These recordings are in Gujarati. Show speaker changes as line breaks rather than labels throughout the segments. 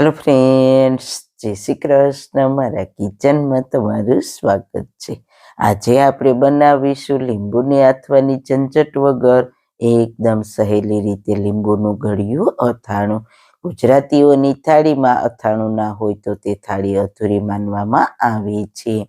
હેલો ફ્રેન્ડ્સ જય શ્રી કૃષ્ણ. મારા કિચનમાં તમારું સ્વાગત છે. આજે આપણે બનાવીશું લીંબુની આથવાની ઝંઝટ વગર એકદમ સહેલી રીતે લીંબુનું ઘડિયું અથાણું. ગુજરાતીઓની થાળીમાં અથાણું ના હોય તો તે થાળી અધૂરી માનવામાં આવે છે.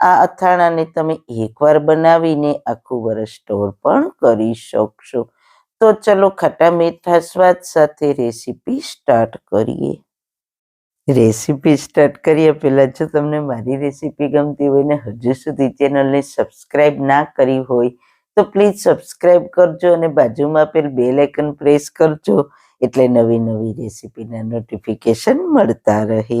આ અથાણાને તમે એકવાર બનાવીને આખું વર્ષ સ્ટોર પણ કરી શકશો. તો ચલો ખાટા મીઠા સ્વાદ સાથે રેસીપી સ્ટાર્ટ કરીએ. રેસીપી સ્ટાર્ટ કરીએ, પહેલાં જો તમને મારી રેસીપી ગમતી હોય ને હજુ સુધી ચેનલને સબસ્ક્રાઇબ ના કરી હોય, તો પ્લીઝ સબસ્ક્રાઇબ કરજો અને બાજુમાં આપેલ બે લેકન પ્રેસ કરજો, એટલે નવી નવી રેસીપીના નોટિફિકેશન મળતા રહે.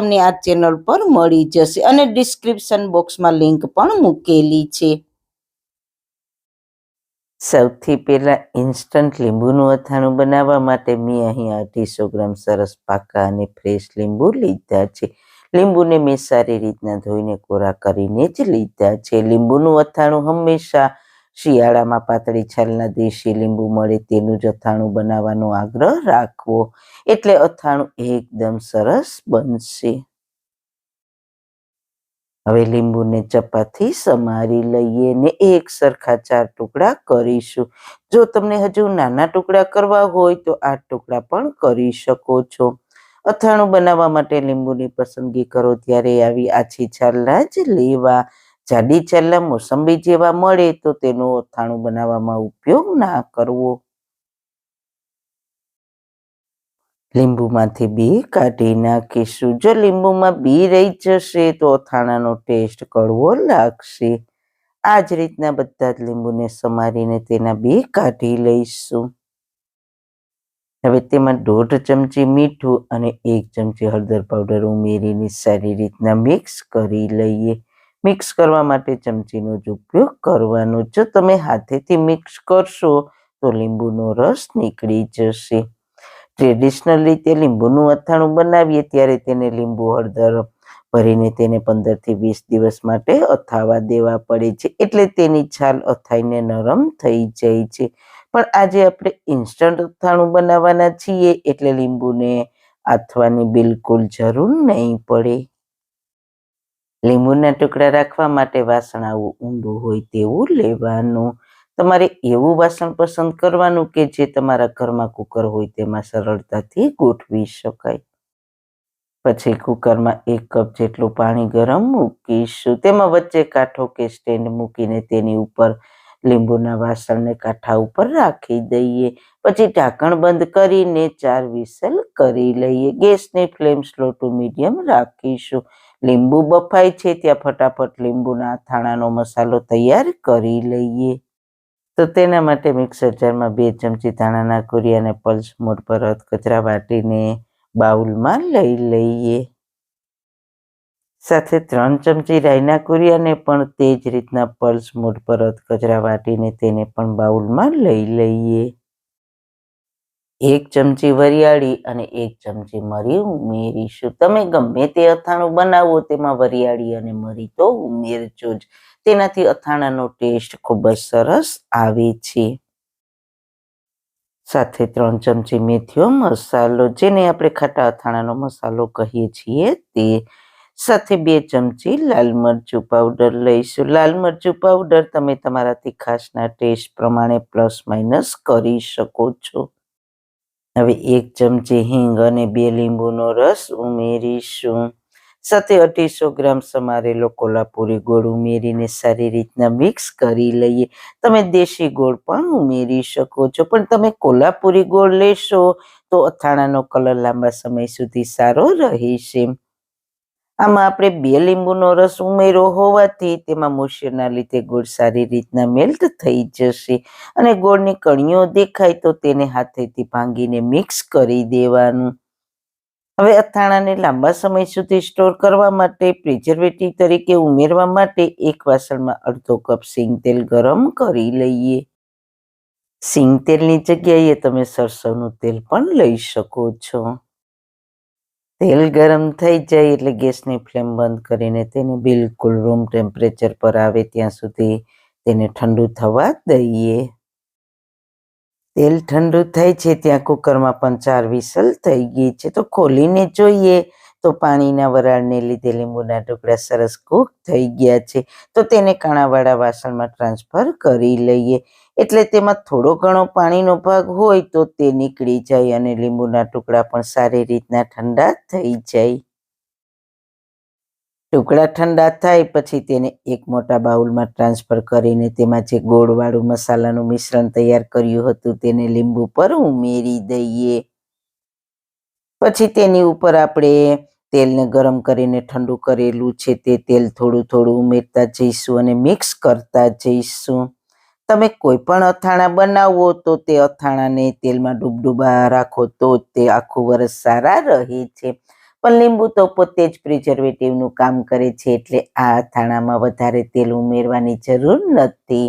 તમને આ ચેનલ પર મળી જશે અને ડિસ્ક્રિપ્શન બોક્સમાં લિંક પણ મૂકેલી છે. સૌથી પહેલા ઇન્સ્ટન્ટ લીંબુનું અથાણું બનાવવા માટે મેં અહીં અઢીસો ગ્રામ સરસ પાકા અને ફ્રેશ લીંબુ લીધા છે. લીંબુને મેં સારી રીતના ધોઈને કોરા કરીને જ લીધા છે. લીંબુનું અથાણું હંમેશા શિયાળામાં પાતળી છાલના દેશી લીંબુ મળે તેનું જ બનાવવાનો આગ્રહ રાખવો. એટલે અથાણું એકદમ સરસ બનશે. હવે લીંબુને ચપાથી સમારી લઈએ ને એક સરખા ચાર ટુકડા કરીશું. જો તમને હજુ નાના ટુકડા કરવા હોય તો આ ટુકડા પણ કરી શકો છો. અથાણું બનાવવા માટે લીંબુની પસંદગી કરો ત્યારે આવી આછી છાલના જ લેવા. જાડી છાલના મોસંબી જેવા મળે તો તેનો અથાણું બનાવવામાં ઉપયોગ ના કરવો. લીંબુમાંથી બી કાઢી નાખીશું. જો લીંબુમાં બી રહી જશે તો અથાણાનો ટેસ્ટ કડવો લાગશે. આ જ રીતના બધા જ લીંબુને સમારીને તેના બી કાઢી લઈશું. હવે તેમાં દોઢ ચમચી મીઠું અને એક ચમચી હળદર પાવડર ઉમેરીને સારી રીતના મિક્સ કરી લઈએ. મિક્સ કરવા માટે ચમચીનો જ ઉપયોગ કરવાનો જો. તમે હાથેથી મિક્સ કરશો તો લીંબુનો રસ નીકળી જશે. ટ્રેડિશનલ રીતે લીંબુનું અથાણું બનાવીએ ત્યારે તેને લીંબુ હળદર ભરીને તેને પંદરથી વીસ દિવસ માટે અથાવા દેવા પડે છે. એટલે તેની છાલ અથાઈને નરમ થઈ જાય છે. પણ આજે આપણે ઇન્સ્ટન્ટ અથાણું બનાવવાના છીએ એટલે લીંબુને આથવાની બિલકુલ જરૂર નહીં પડે. લીંબુના ટુકડા રાખવા માટે વાસણ આવું ઊંડું હોય તેવું લેવાનું. તમારે એવું વાસણ પસંદ કરવાનું કે જે તમારા ઘરમાં કુકર હોય તેમાં સરળતાથી ગોઠવી શકાય. પછી કુકરમાં એક કપ જેટલું પાણી ગરમ મૂકીશું. તેમાં વચ્ચે કાંઠો કે સ્ટેન્ડ મૂકીને તેની ઉપર લીંબુના વાસણને કાંઠા ઉપર રાખી દઈએ. પછી ઢાંકણ બંધ કરીને ચાર વિસલ કરી લઈએ. ગેસની ફ્લેમ સ્લો ટુ મીડિયમ રાખીશું. લીંબુ બફાય છે, ત્યાં ફટાફટ લીંબુના થાણાનો મસાલો તૈયાર કરી લઈએ. તો તેના માટે મિક્સર જારમાં બે ચમચી ધાણાના કુરિયાને પલ્સ મૂળ પર કચરા વાટીને બાઉલમાં લઈ લઈએ. સાથે ત્રણ ચમચી રાઈના કુરિયાને પણ તે જ રીતના પલ્સ મૂળ પર કચરા વાટીને તેને પણ બાઉલમાં લઈ લઈએ. એક ચમચી વરિયાળી અને એક ચમચી મરી ઉમેરીશું તમે ગમે તે અથાણું બનાવો તેમાં વરિયાળી અને મરી તો ઉમેરજો જ. તેનાથી અથાણાનો ટેસ્ટ ખૂબ જ સરસ આવે છે. સાથે ત્રણ ચમચી મેથીઓ મસાલો, જેને આપણે ખાટા અથાણાનો મસાલો કહીએ છીએ તે. સાથે બે ચમચી લાલ મરચું પાવડર લઈશું. લાલ મરચું પાવડર તમે તમારા તીખાશના ટેસ્ટ પ્રમાણે પ્લસ માઇનસ કરી શકો છો. હવે એક ચમચી હિંગ અને બે લીંબુનો રસ ઉમેરીશું. સાથે અઢીસો ગ્રામ સમારેલો કોલ્હાપુરી ગોળ ઉમેરીને સારી રીતના મિક્સ કરી લઈએ. તમે દેશી ગોળ પણ ઉમેરી શકો છો, પણ તમે કોલ્હાપુરી ગોળ લેશો તો અથાણાનો કલર લાંબા સમય સુધી સારો રહેશે. આમાં આપણે બે લીંબુનો રસ ઉમેરો હોવાથી તેમાં મોશિયરના લીધે ગોળ સારી રીતના મેલ્ટ થઈ જશે. અને ગોળની કણીઓ દેખાય તો તેને હાથેથી ભાંગીને મિક્સ કરી દેવાનું. હવે અથાણાને લાંબા સમય સુધી સ્ટોર કરવા માટે પ્રિઝર્વેટિવ તરીકે ઉમેરવા માટે એક વાસણમાં અડધો કપ સિંગ તેલ ગરમ કરી લઈએ. સિંગ તેલની જગ્યાએ તમે સરસવનું તેલ પણ લઈ શકો છો. તેલ ગરમ થઈ જાય એટલે ગેસની ફ્લેમ બંધ કરીને તેને બિલકુલ રૂમ ટેમ્પરેચર પર આવે ત્યાં સુધી તેને ઠંડુ થવા દઈએ. તેલ ઠંડુ થાય છે ત્યાં કુકરમાં પણ ચાર વિસલ થઈ ગઈ છે. તો ખોલીને જોઈએ તો પાણીના વરાળને લીધે લીંબુના ટુકડા સરસ કૂક થઈ ગયા છે. તો તેને કાણાવાળા વાસણમાં ટ્રાન્સફર કરી લઈએ. એટલે તેમાં થોડો ઘણો પાણીનો ભાગ હોય તો તે નીકળી જાય અને લીંબુના ટુકડા પણ સારી રીતના ઠંડા થઈ જાય. ટુકડા ઠંડા થાય પછી તેને એક મોટા બાઉલમાં ટ્રાન્સફર કરીને તેમાં જે ગોળવાળું મસાલાનું મિશ્રણ તૈયાર કર્યું હતું તેને લીંબુ પર ઉમેરી દઈએ. પછી તેની ઉપર આપણે તેલને ગરમ કરીને ઠંડુ કરેલું છે તે તેલ થોડું થોડું ઉમેરતા જઈશું અને મિક્સ કરતા જઈશું. તમે કોઈ પણ અથાણા બનાવો તો તે અથાણાને તેલમાં ડૂબડૂબા રાખો તો તે આખું વરસ સારા રહે છે. પણ લીંબુ તો પોતે જ પ્રિઝર્વેટિવનું કામ કરે છે એટલે આ અથાણામાં વધારે તેલ ઉમેરવાની જરૂર નથી.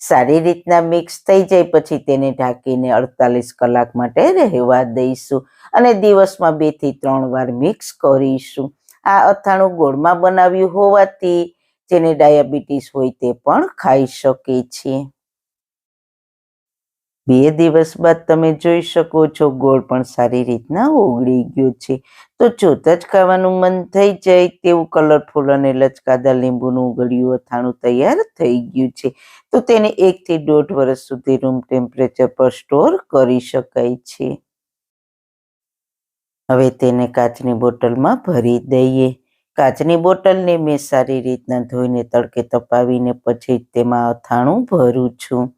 સારી રીતના મિક્સ થઈ જાય પછી તેને ઢાંકીને અડતાલીસ કલાક માટે રહેવા દઈશું અને દિવસમાં બેથી ત્રણ વાર મિક્સ કરીશું. આ અથાણું ગોળમાં બનાવ્યું હોવાથી જેને ડાયાબિટીસ હોય તે પણ ખાઈ શકે છે. બે દિવસ બાદ તમે જોઈ શકો છો ગોળ પણ સારી રીતના ઓગળી ગયો છે. તો જોતા જ ખાવાનું મન થઈ જાય તેવું કલરફુલ અને લચકાદાર લીંબુનું ઉગળ્યું અથાણું તૈયાર થઈ ગયું છે. તો તેને એકથી દોઢ વર્ષ સુધી રૂમ ટેમ્પરેચર પર સ્ટોર કરી શકાય છે. હવે તેને કાચની બોટલમાં ભરી દઈએ. કાચની બોટલને મેં સારી રીતના ધોઈને તડકે તપાવીને પછી તેમાં અથાણું ભરું છું.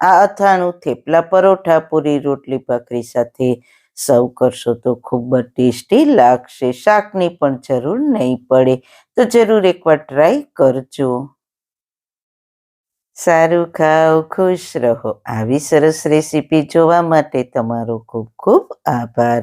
આ અથાણું થેપલા પરોઠા પૂરી રોટલી ભાખરી સાથે સર્વ કરશો તો ખૂબ જ ટેસ્ટી લાગશે. શાકની પણ જરૂર નહીં પડે, તો જરૂર એકવાર ટ્રાય કરજો. સારું ખાઓ, ખુશ રહો. આવી સરસ રેસીપી જોવા માટે તમારો ખૂબ ખૂબ આભાર.